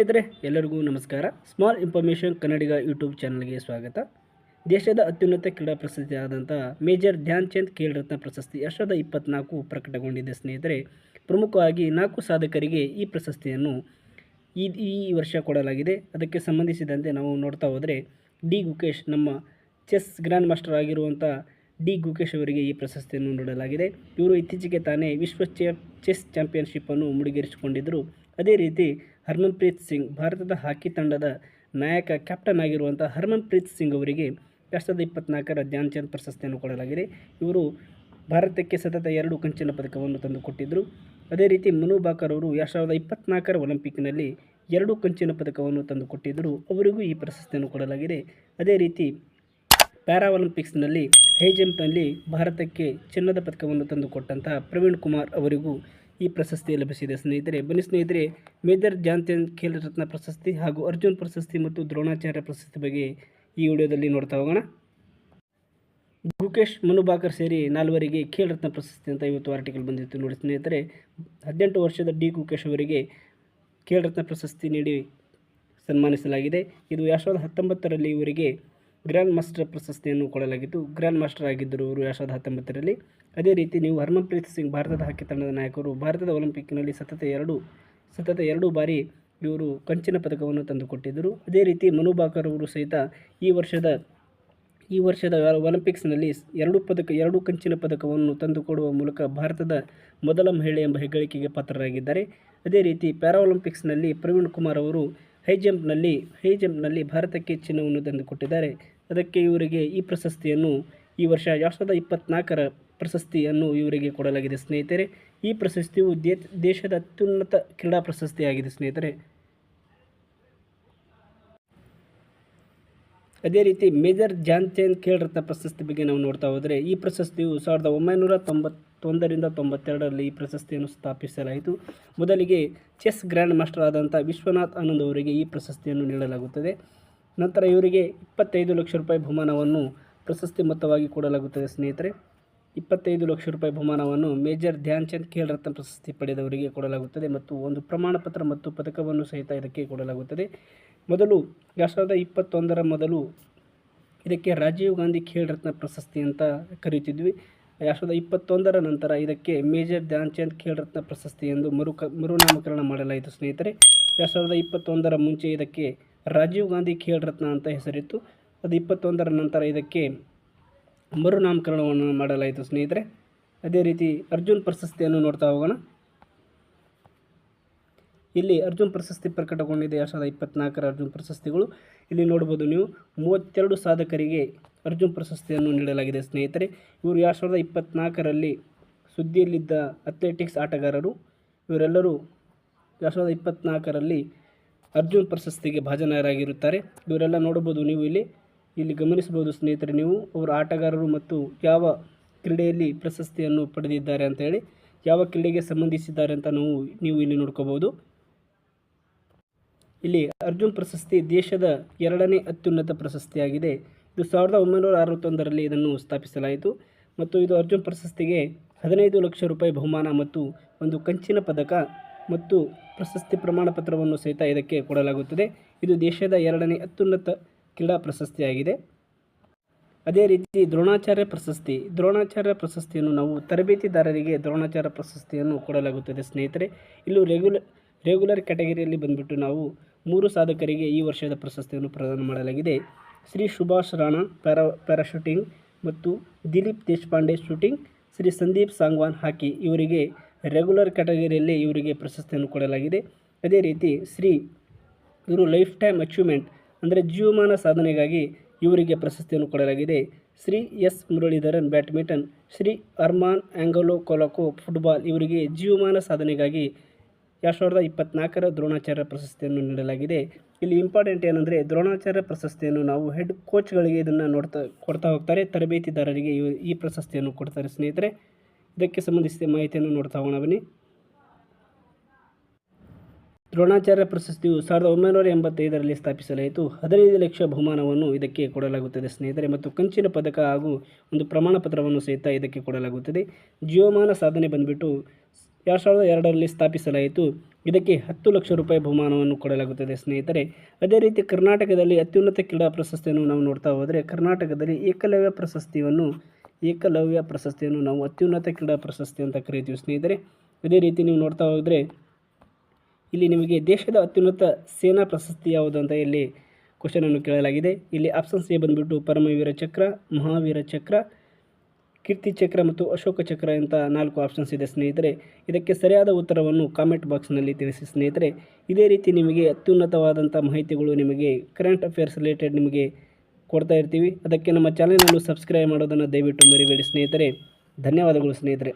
ಸ್ನೇಹಿತರೆ, ಎಲ್ಲರಿಗೂ ನಮಸ್ಕಾರ. ಸ್ಮಾಲ್ ಇನ್ಫಾರ್ಮೇಷನ್ ಕನ್ನಡಿಗ ಯೂಟ್ಯೂಬ್ ಚಾನಲ್ಗೆ ಸ್ವಾಗತ. ದೇಶದ ಅತ್ಯುನ್ನತ ಕ್ರೀಡಾ ಪ್ರಶಸ್ತಿ ಆದಂಥ ಮೇಜರ್ ಧ್ಯಾನ್ ಚಂದ್ ಖೇಲ್ ರತ್ನ ಪ್ರಶಸ್ತಿ ಎರಡು ಸಾವಿರದ ಇಪ್ಪತ್ತ್ನಾಲ್ಕು ಪ್ರಕಟಗೊಂಡಿದೆ ಸ್ನೇಹಿತರೆ. ಪ್ರಮುಖವಾಗಿ ನಾಲ್ಕು ಸಾಧಕರಿಗೆ ಈ ಪ್ರಶಸ್ತಿಯನ್ನು ಈ ಈ ವರ್ಷ ಕೊಡಲಾಗಿದೆ. ಅದಕ್ಕೆ ಸಂಬಂಧಿಸಿದಂತೆ ನಾವು ನೋಡ್ತಾ ಹೋದರೆ, ಡಿ ಗುಕೇಶ್ ನಮ್ಮ ಚೆಸ್ ಗ್ರ್ಯಾಂಡ್ ಮಾಸ್ಟರ್ ಆಗಿರುವಂಥ ಡಿ ಗುಕೇಶ್ ಅವರಿಗೆ ಈ ಪ್ರಶಸ್ತಿಯನ್ನು ನೀಡಲಾಗಿದೆ. ಇವರು ಇತ್ತೀಚೆಗೆ ತಾನೇ ವಿಶ್ವ ಚೆಸ್ ಚಾಂಪಿಯನ್ಶಿಪ್ಪನ್ನು ಮುಡಿಗೇರಿಸಿಕೊಂಡಿದ್ದರು. ಅದೇ ರೀತಿ ಹರ್ಮನ್ಪ್ರೀತ್ ಸಿಂಗ್ ಭಾರತದ ಹಾಕಿ ತಂಡದ ನಾಯಕ ಕ್ಯಾಪ್ಟನ್ ಆಗಿರುವಂಥ ಹರ್ಮನ್ಪ್ರೀತ್ ಸಿಂಗ್ ಅವರಿಗೆ ಎರಡು ಸಾವಿರದ ಇಪ್ಪತ್ತ್ನಾಲ್ಕರ ಧ್ಯಾನ್ಚಂದ್ ಪ್ರಶಸ್ತಿಯನ್ನು ಕೊಡಲಾಗಿದೆ. ಇವರು ಭಾರತಕ್ಕೆ ಸತತ ಎರಡು ಕಂಚಿನ ಪದಕವನ್ನು ತಂದುಕೊಟ್ಟಿದ್ದರು ಅದೇ ರೀತಿ ಮನು ಬಾಕರ್ ಅವರು ಎರಡು ಸಾವಿರದ ಇಪ್ಪತ್ತ್ನಾಲ್ಕರ ಒಲಿಂಪಿಕ್ನಲ್ಲಿ ಎರಡು ಕಂಚಿನ ಪದಕವನ್ನು ತಂದುಕೊಟ್ಟಿದ್ದರು ಅವರಿಗೂ ಈ ಪ್ರಶಸ್ತಿಯನ್ನು ಕೊಡಲಾಗಿದೆ. ಅದೇ ರೀತಿ ಪ್ಯಾರಾ ಒಲಿಂಪಿಕ್ಸ್ನಲ್ಲಿ ಹೈ ಜಂಪ್ನಲ್ಲಿ ಭಾರತಕ್ಕೆ ಚಿನ್ನದ ಪದಕವನ್ನು ತಂದುಕೊಟ್ಟಂತಹ ಪ್ರವೀಣ್ ಕುಮಾರ್ ಅವರಿಗೂ ಈ ಪ್ರಶಸ್ತಿ ಲಭಿಸಿದೆ. ಸ್ನೇಹಿತರೆ, ಬನ್ನಿ ಸ್ನೇಹಿತರೆ, ಮೇಜರ್ ಧ್ಯಾನ್ಚಂದ್ ಖೇಲ್ ರತ್ನ ಪ್ರಶಸ್ತಿ ಹಾಗೂ ಅರ್ಜುನ್ ಪ್ರಶಸ್ತಿ ಮತ್ತು ದ್ರೋಣಾಚಾರ್ಯ ಪ್ರಶಸ್ತಿ ಬಗ್ಗೆ ಈ ವಿಡಿಯೋದಲ್ಲಿ ನೋಡ್ತಾ ಹೋಗೋಣ. ಗುಕೇಶ್ ಮನುಭಾಕರ್ ಸೇರಿ ನಾಲ್ವರಿಗೆ ಖೇಲ್ ರತ್ನ ಪ್ರಶಸ್ತಿ ಅಂತ ಇವತ್ತು ಆರ್ಟಿಕಲ್ ಬಂದಿತ್ತು. ನೋಡಿ ಸ್ನೇಹಿತರೆ, ಹದಿನೆಂಟು ವರ್ಷದ ಡಿ ಗುಕೇಶ್ ಅವರಿಗೆ ಖೇಲ್ ರತ್ನ ಪ್ರಶಸ್ತಿ ನೀಡಿ ಸನ್ಮಾನಿಸಲಾಗಿದೆ. ಇದು ಎರಡು ಸಾವಿರದ ಹತ್ತೊಂಬತ್ತರಲ್ಲಿ ಇವರಿಗೆ ಗ್ರ್ಯಾಂಡ್ ಮಾಸ್ಟರ್ ಪ್ರಶಸ್ತಿಯನ್ನು ಕೊಡಲಾಗಿದ್ದು ಗ್ರ್ಯಾಂಡ್ ಮಾಸ್ಟರ್ ಆಗಿದ್ದರು ಇವರು ಎರಡು ಸಾವಿರದ ಹತ್ತೊಂಬತ್ತರಲ್ಲಿ. ಅದೇ ರೀತಿ ನೀವು ಹರ್ಮನ್ಪ್ರೀತ್ ಸಿಂಗ್ ಭಾರತದ ಹಾಕಿ ತಂಡದ ನಾಯಕರು. ಭಾರತದ ಒಲಿಂಪಿಕ್ನಲ್ಲಿ ಸತತ ಎರಡು ಸತತ ಎರಡು ಬಾರಿ ಇವರು ಕಂಚಿನ ಪದಕವನ್ನು ತಂದುಕೊಟ್ಟಿದ್ದರು. ಅದೇ ರೀತಿ ಮನು ಬಾಕರ್ ಅವರು ಸಹಿತ ಈ ವರ್ಷದ ಈ ವರ್ಷದ ಒಲಿಂಪಿಕ್ಸ್ನಲ್ಲಿ ಎರಡು ಪದಕ, ಎರಡು ಕಂಚಿನ ಪದಕವನ್ನು ತಂದುಕೊಡುವ ಮೂಲಕ ಭಾರತದ ಮೊದಲ ಮಹಿಳೆ ಎಂಬ ಹೆಗ್ಗಳಿಕೆಗೆ ಪಾತ್ರರಾಗಿದ್ದಾರೆ. ಅದೇ ರೀತಿ ಪ್ಯಾರಾ ಒಲಿಂಪಿಕ್ಸ್ನಲ್ಲಿ ಪ್ರವೀಣ್ ಕುಮಾರ್ ಅವರು ಹೈ ಜಂಪ್ನಲ್ಲಿ ಹೈ ಜಂಪ್ನಲ್ಲಿ ಭಾರತಕ್ಕೆ ಚಿನ್ನವನ್ನು ತಂದುಕೊಟ್ಟಿದ್ದಾರೆ. ಅದಕ್ಕೆ ಇವರಿಗೆ ಈ ಪ್ರಶಸ್ತಿಯನ್ನು, ಈ ವರ್ಷ ಎರಡು ಸಾವಿರದ ಇಪ್ಪತ್ತ್ನಾಲ್ಕರ ಪ್ರಶಸ್ತಿಯನ್ನು ಇವರಿಗೆ ಕೊಡಲಾಗಿದೆ. ಸ್ನೇಹಿತರೆ, ಈ ಪ್ರಶಸ್ತಿಯು ದೇಶದ ಅತ್ಯುನ್ನತ ಕ್ರೀಡಾ ಪ್ರಶಸ್ತಿಯಾಗಿದೆ. ಸ್ನೇಹಿತರೆ, ಅದೇ ರೀತಿ ಮೇಜರ್ ಜಾನ್ ಚೇನ್ ರತ್ನ ಪ್ರಶಸ್ತಿ ಬಗ್ಗೆ ನಾವು ನೋಡ್ತಾ ಹೋದರೆ, ಈ ಪ್ರಶಸ್ತಿಯು ಸಾವಿರದ ಒಂಬೈನೂರ ತೊಂಬತ್ತೊಂದರಿಂದ ತೊಂಬತ್ತೆರಡರಲ್ಲಿ ಈ ಪ್ರಶಸ್ತಿಯನ್ನು ಸ್ಥಾಪಿಸಲಾಯಿತು. ಮೊದಲಿಗೆ ಚೆಸ್ ಗ್ರ್ಯಾಂಡ್ ಮಾಸ್ಟರ್ ಆದಂಥ ವಿಶ್ವನಾಥ್ ಆನಂದ್ ಅವರಿಗೆ ಈ ಪ್ರಶಸ್ತಿಯನ್ನು ನೀಡಲಾಗುತ್ತದೆ. ನಂತರ ಇವರಿಗೆ ಇಪ್ಪತ್ತೈದು ಲಕ್ಷ ರೂಪಾಯಿ ಬಹುಮಾನವನ್ನು ಪ್ರಶಸ್ತಿ ಮೊತ್ತವಾಗಿ ಕೊಡಲಾಗುತ್ತದೆ ಸ್ನೇಹಿತರೆ. ಇಪ್ಪತ್ತೈದು ಲಕ್ಷ ರೂಪಾಯಿ ಬಹುಮಾನವನ್ನು ಮೇಜರ್ ಧ್ಯಾನ್ ಚಂದ್ ಖೇಲ್ ರತ್ನ ಪ್ರಶಸ್ತಿ ಪಡೆದವರಿಗೆ ಕೊಡಲಾಗುತ್ತದೆ ಮತ್ತು ಒಂದು ಪ್ರಮಾಣಪತ್ರ ಮತ್ತು ಪದಕವನ್ನು ಸಹಿತ ಇದಕ್ಕೆ ಕೊಡಲಾಗುತ್ತದೆ. ಮೊದಲು ಎರಡು ಸಾವಿರದ ಇಪ್ಪತ್ತೊಂದರ ಮೊದಲು ಇದಕ್ಕೆ ರಾಜೀವ್ ಗಾಂಧಿ ಖೇಲ್ ರತ್ನ ಪ್ರಶಸ್ತಿ ಅಂತ ಕರೀತಿದ್ವಿ. ಎರಡು ಸಾವಿರದ ಇಪ್ಪತ್ತೊಂದರ ನಂತರ ಇದಕ್ಕೆ ಮೇಜರ್ ಧ್ಯಾನ್ಚಂದ್ ಖೇಲ್ ರತ್ನ ಪ್ರಶಸ್ತಿ ಎಂದು ಮರು ಮರುನಾಮಕರಣ ಮಾಡಲಾಯಿತು, ಸ್ನೇಹಿತರೆ. ಎರಡು ಸಾವಿರದ ಇಪ್ಪತ್ತೊಂದರ ಮುಂಚೆ ಇದಕ್ಕೆ ರಾಜೀವ್ ಗಾಂಧಿ ಖೇಲ್ ರತ್ನ ಅಂತ ಹೆಸರಿತ್ತು. ಅದು ಇಪ್ಪತ್ತೊಂದರ ನಂತರ ಇದಕ್ಕೆ ಮರುನಾಮಕರಣವನ್ನು ಮಾಡಲಾಯಿತು, ಸ್ನೇಹಿತರೆ. ಅದೇ ರೀತಿ ಅರ್ಜುನ್ ಪ್ರಶಸ್ತಿಯನ್ನು ನೋಡ್ತಾ ಹೋಗೋಣ. ಇಲ್ಲಿ ಅರ್ಜುನ್ ಪ್ರಶಸ್ತಿ ಪ್ರಕಟಗೊಂಡಿದೆ. ಎರಡು ಸಾವಿರದ ಇಪ್ಪತ್ತ್ನಾಲ್ಕರ ಅರ್ಜುನ್ ಪ್ರಶಸ್ತಿಗಳು. ಇಲ್ಲಿ ನೋಡ್ಬೋದು ನೀವು, ಮೂವತ್ತೆರಡು ಸಾಧಕರಿಗೆ ಅರ್ಜುನ್ ಪ್ರಶಸ್ತಿಯನ್ನು ನೀಡಲಾಗಿದೆ. ಸ್ನೇಹಿತರೆ, ಇವರು ಎರಡು ಸಾವಿರದ ಇಪ್ಪತ್ನಾಲ್ಕರಲ್ಲಿ ಸುದ್ದಿಯಲ್ಲಿದ್ದ ಅಥ್ಲೆಟಿಕ್ಸ್ ಆಟಗಾರರು. ಇವರೆಲ್ಲರೂ ಎರಡು ಸಾವಿರದ ಇಪ್ಪತ್ನಾಲ್ಕರಲ್ಲಿ ಅರ್ಜುನ್ ಪ್ರಶಸ್ತಿಗೆ ಭಾಜನರಾಗಿರುತ್ತಾರೆ. ಇವರೆಲ್ಲ ನೋಡ್ಬೋದು ನೀವು ಇಲ್ಲಿ. ಇಲ್ಲಿ ಗಮನಿಸಬಹುದು ಸ್ನೇಹಿತರೆ ನೀವು, ಅವರ ಆಟಗಾರರು ಮತ್ತು ಯಾವ ಕ್ರೀಡೆಯಲ್ಲಿ ಪ್ರಶಸ್ತಿಯನ್ನು ಪಡೆದಿದ್ದಾರೆ ಅಂತೇಳಿ ಯಾವ ಕ್ರೀಡೆಗೆ ಸಂಬಂಧಿಸಿದ್ದಾರೆ ಅಂತ ನಾವು, ನೀವು ಇಲ್ಲಿ ನೋಡ್ಕೋಬಹುದು. ಇಲ್ಲಿ ಅರ್ಜುನ್ ಪ್ರಶಸ್ತಿ ದೇಶದ ಎರಡನೇ ಅತ್ಯುನ್ನತ ಪ್ರಶಸ್ತಿಯಾಗಿದೆ. ಇದು ಸಾವಿರದ ಒಂಬೈನೂರ ಅರವತ್ತೊಂದರಲ್ಲಿ ಇದನ್ನು ಸ್ಥಾಪಿಸಲಾಯಿತು. ಮತ್ತು ಇದು ಅರ್ಜುನ್ ಪ್ರಶಸ್ತಿಗೆ ಹದಿನೈದು ಲಕ್ಷ ರೂಪಾಯಿ ಬಹುಮಾನ ಮತ್ತು ಒಂದು ಕಂಚಿನ ಪದಕ ಮತ್ತು ಪ್ರಶಸ್ತಿ ಪ್ರಮಾಣ ಪತ್ರವನ್ನು ಸಹಿತ ಇದಕ್ಕೆ ಕೊಡಲಾಗುತ್ತದೆ. ಇದು ದೇಶದ ಎರಡನೇ ಅತ್ಯುನ್ನತ ಕ್ರೀಡಾ ಪ್ರಶಸ್ತಿಯಾಗಿದೆ. ಅದೇ ರೀತಿ ದ್ರೋಣಾಚಾರ್ಯ ಪ್ರಶಸ್ತಿ, ದ್ರೋಣಾಚಾರ್ಯ ಪ್ರಶಸ್ತಿಯನ್ನು ನಾವು ತರಬೇತಿದಾರರಿಗೆ ದ್ರೋಣಾಚಾರ್ಯ ಪ್ರಶಸ್ತಿಯನ್ನು ಕೊಡಲಾಗುತ್ತದೆ ಸ್ನೇಹಿತರೆ. ಇಲ್ಲೂ ರೆಗ್ಯುಲರ್ ರೆಗ್ಯುಲರ್ ಕ್ಯಾಟಗರಿಯಲ್ಲಿ ಬಂದುಬಿಟ್ಟು ನಾವು ಮೂರು ಸಾಧಕರಿಗೆ ಈ ವರ್ಷದ ಪ್ರಶಸ್ತಿಯನ್ನು ಪ್ರದಾನ ಮಾಡಲಾಗಿದೆ. Shri Subhash Rana para, para shooting ಮತ್ತು ದಿಲೀಪ್ ದೇಶಪಾಂಡೆ ಶೂಟಿಂಗ್, ಶ್ರೀ ಸಂದೀಪ್ ಸಾಂಗ್ವಾನ್ ಹಾಕಿ ಇವರಿಗೆ ರೆಗ್ಯುಲರ್ ಕ್ಯಾಟಗರಿಯಲ್ಲಿ ಇವರಿಗೆ ಪ್ರಶಸ್ತಿಯನ್ನು ಕೊಡಲಾಗಿದೆ. ಅದೇ ರೀತಿ ಶ್ರೀ ಇವರು ಲೈಫ್ ಟೈಮ್ ಅಚೀವ್ಮೆಂಟ್ ಅಂದರೆ ಜೀವಮಾನ ಸಾಧನೆಗಾಗಿ ಇವರಿಗೆ ಪ್ರಶಸ್ತಿಯನ್ನು ಕೊಡಲಾಗಿದೆ. Shri S Muralidharan badminton, Shri Armando Colaco football ಇವರಿಗೆ ಜೀವಮಾನ ಸಾಧನೆಗಾಗಿ ಎರಡು ಸಾವಿರದ ಇಪ್ಪತ್ನಾಲ್ಕರ ದ್ರೋಣಾಚಾರ್ಯ ಪ್ರಶಸ್ತಿಯನ್ನು ನೀಡಲಾಗಿದೆ. ಇಲ್ಲಿ ಇಂಪಾರ್ಟೆಂಟ್ ಏನಂದರೆ ದ್ರೋಣಾಚಾರ್ಯ ಪ್ರಶಸ್ತಿಯನ್ನು ನಾವು ಹೆಡ್ ಕೋಚ್ಗಳಿಗೆ ಇದನ್ನು ನೋಡ್ತಾ, ಕೊಡ್ತಾ ಹೋಗ್ತಾರೆ. ತರಬೇತಿದಾರರಿಗೆ ಈ ಪ್ರಶಸ್ತಿಯನ್ನು ಕೊಡ್ತಾರೆ. ಸ್ನೇಹಿತರೆ, ಇದಕ್ಕೆ ಸಂಬಂಧಿಸಿದ ಮಾಹಿತಿಯನ್ನು ನೋಡ್ತಾ ಹೋಗೋಣ, ಬನ್ನಿ. ದ್ರೋಣಾಚಾರ್ಯ ಪ್ರಶಸ್ತಿಯು ಸಾವಿರದ ಒಂಬೈನೂರ ಎಂಬತ್ತೈದರಲ್ಲಿ ಸ್ಥಾಪಿಸಲಾಯಿತು. ಹದಿನೈದು ಲಕ್ಷ ಬಹುಮಾನವನ್ನು ಇದಕ್ಕೆ ಕೊಡಲಾಗುತ್ತದೆ. ಸ್ನೇಹಿತರೆ, ಮತ್ತು ಕಂಚಿನ ಪದಕ ಹಾಗೂ ಒಂದು ಪ್ರಮಾಣ ಪತ್ರವನ್ನು ಸಹಿತ ಇದಕ್ಕೆ ಕೊಡಲಾಗುತ್ತದೆ. ಜೀವಮಾನ ಸಾಧನೆ ಬಂದುಬಿಟ್ಟು ಎರಡು ಸಾವಿರದ ಎರಡರಲ್ಲಿ ಸ್ಥಾಪಿಸಲಾಯಿತು. ಇದಕ್ಕೆ ಹತ್ತು ಲಕ್ಷ ರೂಪಾಯಿ ಬಹುಮಾನವನ್ನು ಕೊಡಲಾಗುತ್ತದೆ. ಸ್ನೇಹಿತರೆ, ಅದೇ ರೀತಿ ಕರ್ನಾಟಕದಲ್ಲಿ ಅತ್ಯುನ್ನತ ಕ್ರೀಡಾ ಪ್ರಶಸ್ತಿಯನ್ನು ನಾವು ನೋಡ್ತಾ ಹೋದರೆ, ಕರ್ನಾಟಕದಲ್ಲಿ ಏಕಲವ್ಯ ಪ್ರಶಸ್ತಿಯನ್ನು ಏಕಲವ್ಯ ಪ್ರಶಸ್ತಿಯನ್ನು ನಾವು ಅತ್ಯುನ್ನತ ಕ್ರೀಡಾ ಪ್ರಶಸ್ತಿ ಅಂತ ಕರೀತೀವಿ. ಸ್ನೇಹಿತರೆ, ಅದೇ ರೀತಿ ನೀವು ನೋಡ್ತಾ ಹೋದರೆ, ಇಲ್ಲಿ ನಿಮಗೆ ದೇಶದ ಅತ್ಯುನ್ನತ ಸೇನಾ ಪ್ರಶಸ್ತಿ ಯಾವುದು ಅಂತ ಇಲ್ಲಿ ಕ್ವಶನನ್ನು ಕೇಳಲಾಗಿದೆ. ಇಲ್ಲಿ ಆಪ್ಷನ್ಸ್ ಎ ಬಂದುಬಿಟ್ಟು ಪರಮವೀರ ಚಕ್ರ, ಮಹಾವೀರ ಚಕ್ರ ಕೀರ್ತಿ ಚಕ್ರ ಮತ್ತು ಅಶೋಕ ಚಕ್ರ ಅಂತ ನಾಲ್ಕು ಆಪ್ಷನ್ಸ್ ಇದೆ ಸ್ನೇಹಿತರೆ. ಇದಕ್ಕೆ ಸರಿಯಾದ ಉತ್ತರವನ್ನು ಕಾಮೆಂಟ್ ಬಾಕ್ಸ್ನಲ್ಲಿ ತಿಳಿಸಿ ಸ್ನೇಹಿತರೆ. ಇದೇ ರೀತಿ ನಿಮಗೆ ಅತ್ಯುನ್ನತವಾದಂಥ ಮಾಹಿತಿಗಳು ನಿಮಗೆ ಕರೆಂಟ್ ಅಫೇರ್ಸ್ ರಿಲೇಟೆಡ್ ನಿಮಗೆ ಕೊಡ್ತಾ ಇರ್ತೀವಿ. ಅದಕ್ಕೆ ನಮ್ಮ ಚಾನಲನ್ನು ಸಬ್ಸ್ಕ್ರೈಬ್ ಮಾಡೋದನ್ನು ದಯವಿಟ್ಟು ಮರಿಬೇಡಿ ಸ್ನೇಹಿತರೆ. ಧನ್ಯವಾದಗಳು ಸ್ನೇಹಿತರೆ.